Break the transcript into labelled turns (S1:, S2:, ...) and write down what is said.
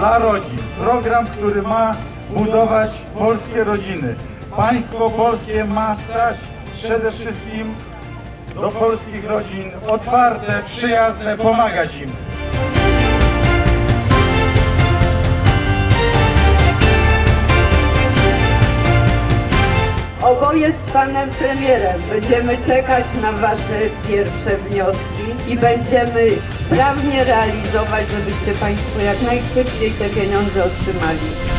S1: dla rodzin. Program, który ma budować polskie rodziny. Państwo polskie ma stać przede wszystkim do polskich rodzin otwarte, przyjazne, pomagać im.
S2: Oboje z panem premierem będziemy czekać na wasze pierwsze wnioski i będziemy sprawnie realizować, żebyście państwo jak najszybciej te pieniądze otrzymali.